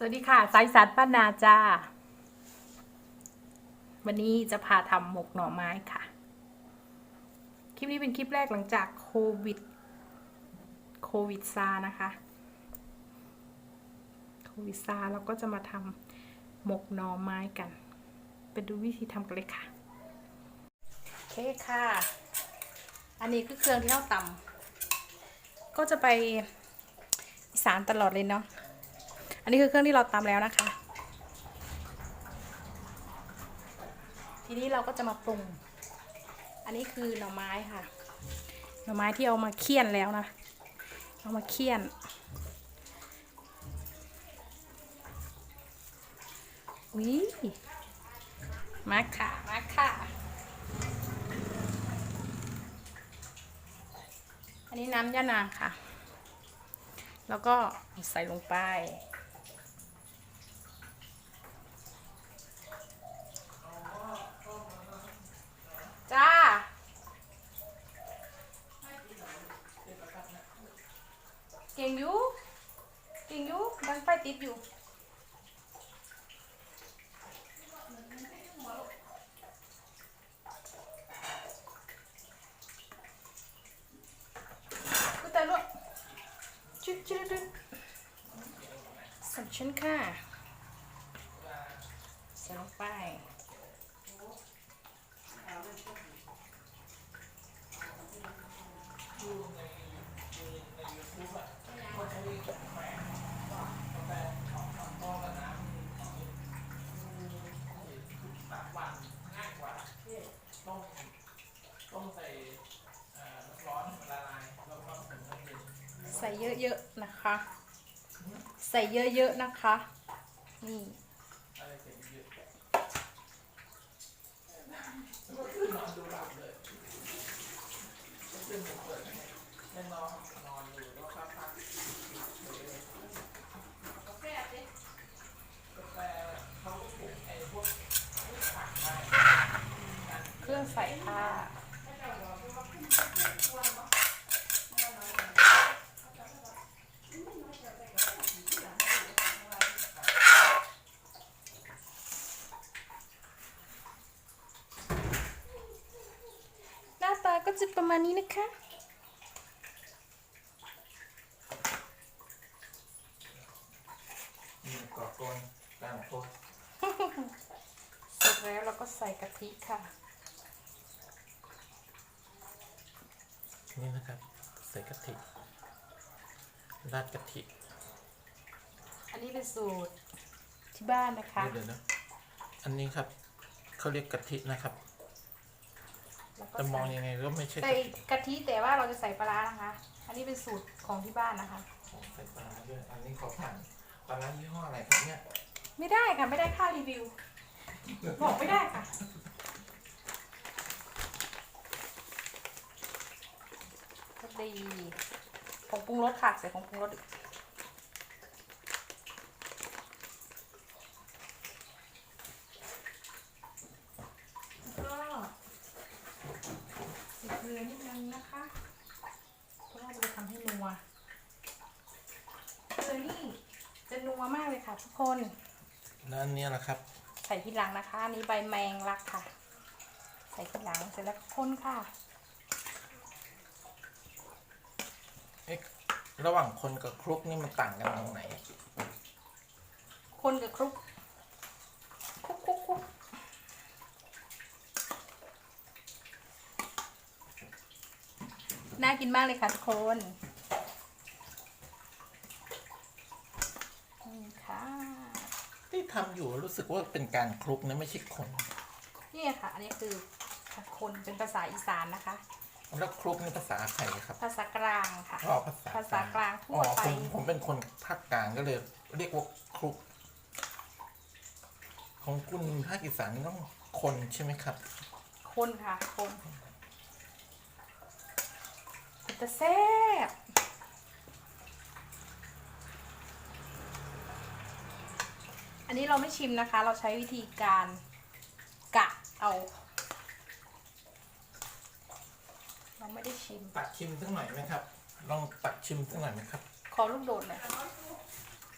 สวัสดีค่ะสายสารป้านาจ้า วันนี้จะพาทำหมกหน่อไม้ค่ะ คลิปนี้เป็นคลิปแรกหลังจากโควิด โควิดซานะคะ โควิดซาเราก็จะมาทำหมกหน่อไม้กัน ไปดูวิธีทำกันเลยค่ะ โอเคค่ะ อันนี้คือเครื่องที่เราตำก็จะไปอีสานตลอดเลยเนาะ อันนี้คือเครื่องที่เราตำแล้วนะคะ ทีนี้เราก็จะมาปรุง อันนี้คือหน่อไม้ค่ะ หน่อไม้ที่เอามาเคี่ยนแล้วนะ เอามาเคี่ยนวิมาค่ะ มาค่ะอันนี้น้ำย่านางค่ะ แล้วก็ใส่ลงไป Subscription ค่ะ ส่เยอะๆนะคะ ใส่เยอะๆนะคะ นี่ขึ้นมาดูรับเลยขึ้นมาเปิดแน่นอนแล้วก็พักหลับเลยกาแฟเขาก็ปลูกไอ้พวกผักได้ เครื่องใส่ผ้า หน้าตาก็ จะประมาณนี้นะคะ มีก่อกวนการโพสเสร็จแล้วเราก็ใส่กะทิค่ะ นี่นะครับ ใส่กะทิราดกะทิอันนี้เป็นสูตรที่บ้านนะคะ เดี๋ยวๆนะ อันนี้ครับเขาเรียกกะทินะครับ แล้วก็แต่มองใส่ยังไงก็ไม่ใช่ใส่กะทิกะทิแต่ว่าเราจะใส่ปลาร้านะคะ อันนี้เป็นสูตรของที่บ้านนะคะ ใส่ปลาร้าด้วยอันนี้ขอผ่านปลาร้ายี่ห้ออะไรครับเนี่ยไม่ได้ค่ะ ไม่ได้ค่ารีวิว บอกไม่ได้ค่ะก็ดีผงปรุงรสค่ะ ใส่ผงปรุงรสอีกแล้วก็ใส่เกลือนิดนึงนะคะ เพราะว่าเราจะทำให้ นัวเกลือนี่จะนัวมากเลยค่ะ ทุกคน แล้วอันเนี้ยแหละครับ ใส่ทีหลังนะคะ อันนี้ใบแมงลักค่ะ ใส่ทีหลังเสร็จแล้วก็คนค่ะ เอ๊ะ ระหว่างคนกับคลุกนี่มันต่างกันตรงไหน คนกับคลุกคลุกคลุกคลุกน่ากินมากเลยค่ะทุกคนนี่ ค่ะ ที่ทำอยู่รู้สึกว่าเป็นการคลุกนะไม่ใช่คนนี่ค่ะ อันนี้คือคนเป็นภาษาอีสานนะคะ แล้วคลุกนี่ภาษาใครครับภาษากลางค่ะ อ๋อภาษาภาษากลางทั่อ๋วอไป ผมผมเป็นคนภาคกลางก็เลย เรียกว่าคลุก ของคุณภาคอีสานนี่ต้องคนใช่ไหมครับ คนค่ะ คนจะแซ่บ อันนี้เราไม่ชิมนะคะ เราใช้วิธีการกะเอา เราไม่ได้ชิม ตักชิมสักหน่อยไหมครับ ลองตักชิมสักหน่อยไหมครับ ขอลูกโดดหน่อย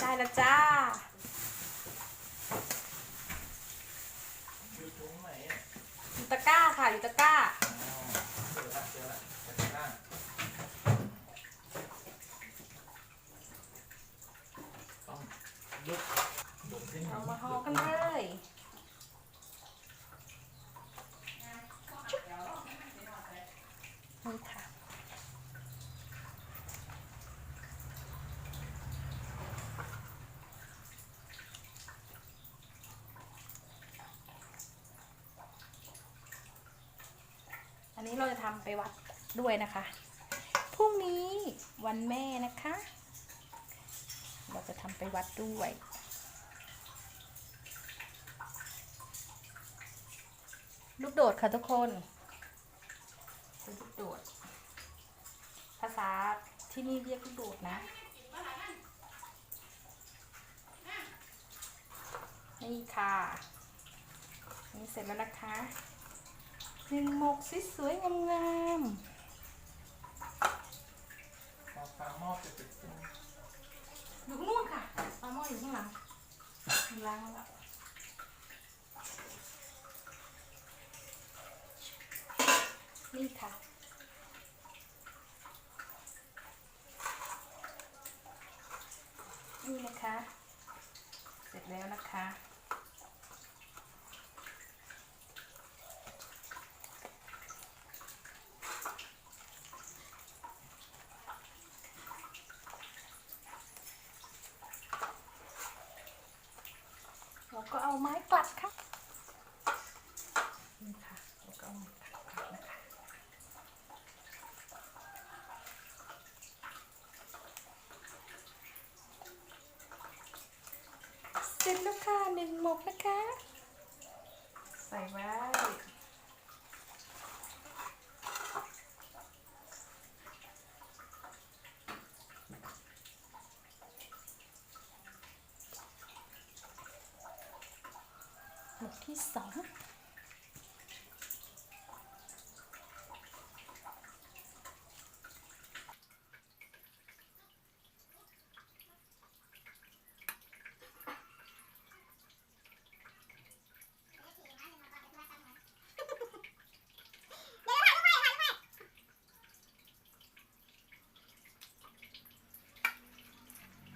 ได้แล้วจ้า อยู่ตรงไหนอยู่ตะก้าค่ะ อยู่ตะก้าเจอละเจอละเจอละ มาห่อกันเลยนี่ค่ะอันนี้เราจะทำไปวัดด้วยนะคะ พรุ่งนี้วันแม่นะคะ เราจะทำไปวัดด้วย ลูกโดดค่ะทุกคนเป็นลูกโดด ภาษาที่นี่เรียกลูกโดดนะ นี่ค่ะ นี่เสร็จแล้วนะคะหนึ่งหมกสวยๆงามพอฟ้าหม้อจะติดขึ้นๆอยู่ข้างนู่นค่ะปลาหม้ออยู่ข้างหลังล้างแล้ว นี่ค่ะ นี่นะคะ เสร็จแล้วนะคะ เราก็เอาไม้กลัดค่ะนี่ค่ะเราก็เอาไม้กลัดกลัดนะคะ เสร็จแล้วค่ะ หนึ่งหมกนะคะ ใส่ไว้หมกที่สอง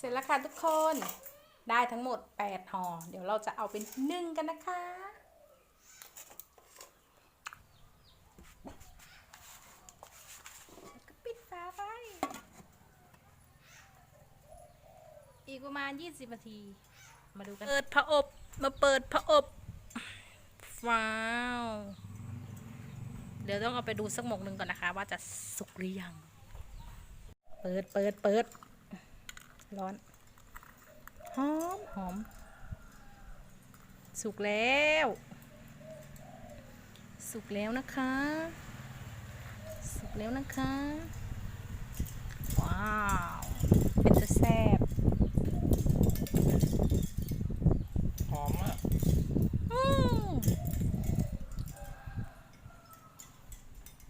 เสร็จแล้วค่ะทุกคนได้ทั้งหมด8ห่อเดี๋ยวเราจะเอาเป็นนึ่งกันนะคะ แล้วก็ปิดฝาไปอีกประมาณ 20นาที มาดูกัน เปิดผอบ มาเปิดผอบว้าว เดี๋ยวต้องเอาไปดูสักหมกหนึ่งก่อนนะคะ ว่าจะสุกหรือยัง เปิดเปิดเปิด ร้อน หอมหอม สุกแล้ว สุกแล้วนะคะ สุกแล้วนะคะ ว้าว เป็นตะแซ่